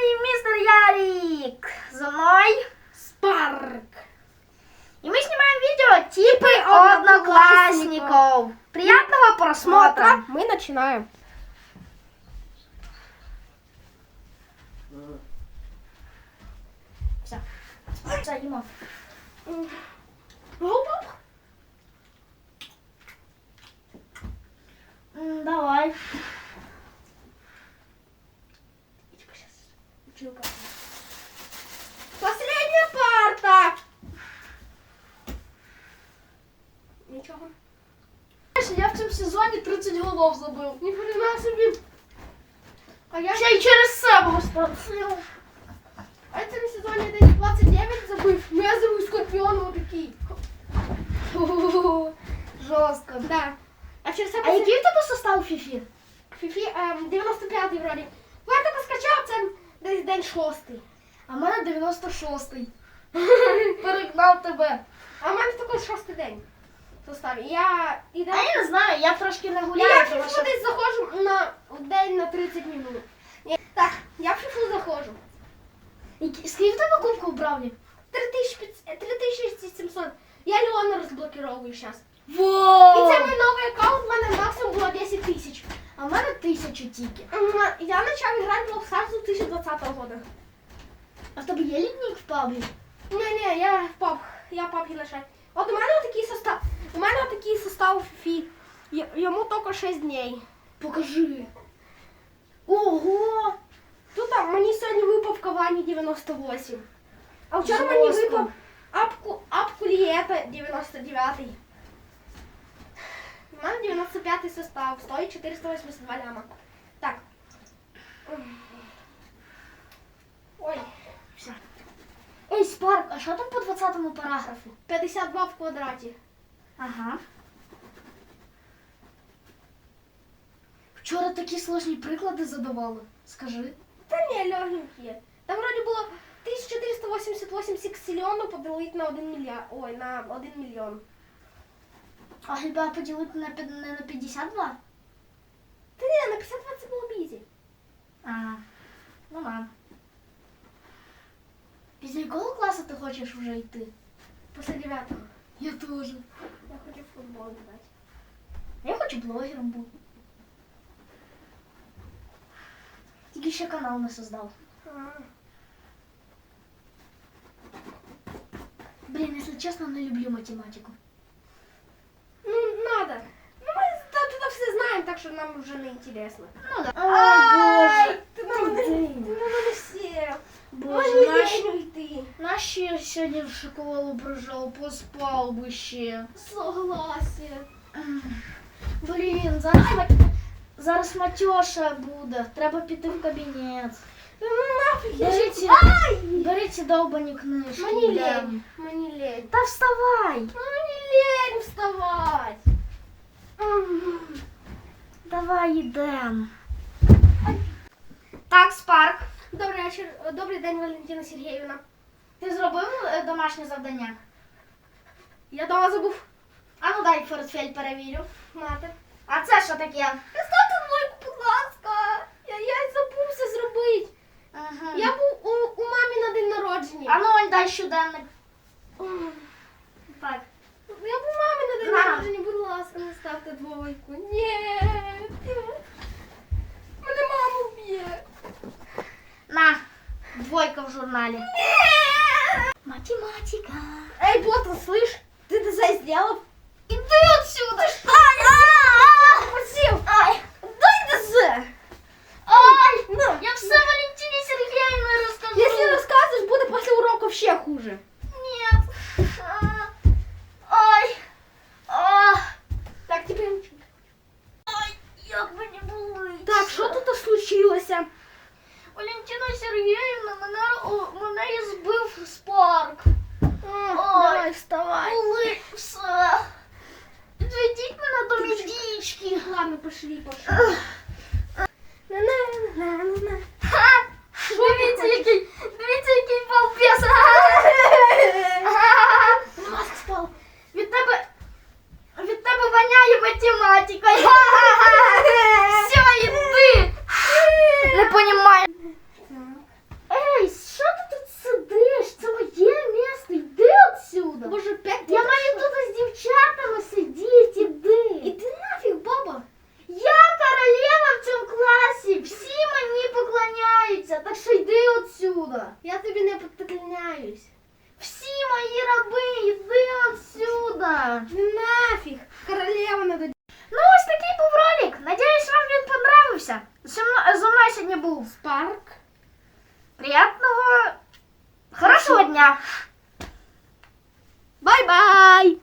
вами мистер Ярик. За мной. Спарк. И мы снимаем видео типы одноклассников. одноклассников. Приятного просмотра. Мы начинаем. Все. Все, Дима. М, Давай. Последняя парта. Нічого. Я в цьому сезоні 30 голов забив. Ні хрена собі. А я Ще й через себе розпрацював. а в цьому сезоні десь 29 забив. Ну я забив скорпіон отакий. Жорстко. Да. А через А себе який в тебе состав Фіфі? Фіфі ем, 95-й вроді. Я тако скачав, це десь день шостий. А в мене 96-й. Перегнав тебе. А в мене такий шостий день. в составі. Я іде. А я не знаю, я трошки не гуляю, я в тому фіфу що... десь заходжу на в день на 30 минут. Ні, Так, я в фіфу заходжу. Які- Скільки в тебе кубків у Бравлі? 3700. Я Леона розблокировую зараз. Во! тисячу тільки. М, Я почав грати в Brawl Stars у 2020 року. А в тебе є літнік в паблі? Ні, ні, я пап, я папі лише. От у мене такий состав. У мене такий состав у фі. Й- Йому тільки 6 днів. Покажи. Ого! Тут а, мені сьогодні випав Кавані 98. А вчора мені Жорстко. випав Апку, Апку Лієта 99. У мене 95 состав, стоїть 482 ляма. Так. Ой, Ей, Спарк, а що там по 20-му параграфу? 52 в квадраті. Ага. Вчора такі сложні приклади задавали. Скажи. Та ні, легенькі. Там вроді було 1488 сексильйону поділити на 1 мільярд. Ой, на 1 мільйон. А хіба поділити на, п'ят- не на 52? Та ні, на класу ти хочеш вже йти? Після 9 Я теж. Я хочу в футбол грати. Я хочу блогером бути. Тільки ще канал не создав. Блін, якщо чесно, не люблю математику. Ну, надо. Ну, ми та- тут все знаємо, так що нам вже не інтересно. Ну да. Ой, Боже. я сьогодні в школу прийшов, поспав би ще. Согласен. Блін, зараз, мат... зараз матьоша буде. Треба піти в кабінет. Ну нафіг, я Беріть, ще... Ай! беріть довбані книжки. Мені йдем. лень. Мені лень. Та вставай. Мені лень вставати. Давай йдем. Так, Спарк. Добрий вечір. Добрий день, Валентина Сергіївна. Ти зробив е, домашнє завдання? Я дома забув. А ну дай портфель перевірю. Мати. А це що таке? Ставте двойку, будь ласка. Я, я забувся зробити. Ага. Я був у, у мамі на день народження. А ну ось дай щоденник. Так. Я був у мамі на день На. народження, будь ласка, не ставте двойку. Ні. Мене мама вб'є. На. Двойка в журналі. Математика. Эй, Ботан, слышь, ты это за сделал? Іди отсюда. Ай, ай, Спасибо. Ай. Дай ДЗ. Ай. Ну, Я все Валентине Сергеевне розкажу. если рассказываешь, будет после урока вообще хуже. Нет. А. Ай. А. Так, теперь... Ай, як мені болить. Так, что тут случилось? Валентина Сергіївна, мене, о, мене і швій пошов. Що він тільки? Дивіться, який балбес. Маск спав. Від тебе від тебе воняє математика. Все, іди. Не понимаю. Эй, что ты тут сидишь? Це моє місце. Йди отсюда. Боже, п'ять. звільняюсь. Всі мої раби, йди отсюда. Ну нафіг. Королева надо. Ну, ось такий був ролик. Надіюсь, вам він понравився. Зі мною, зі мною сьогодні був Спарк. приятного, хорошого дня. Бай-бай!